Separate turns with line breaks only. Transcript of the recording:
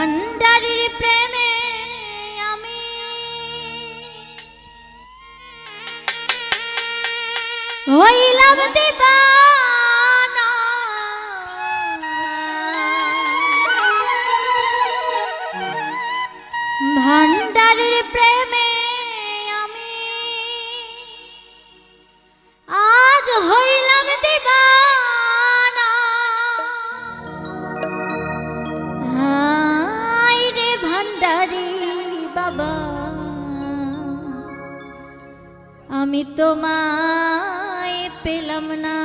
ভান্ডারির প্রেমে আমি। হইলাম দিবানা আমি তোমায় পেলাম না।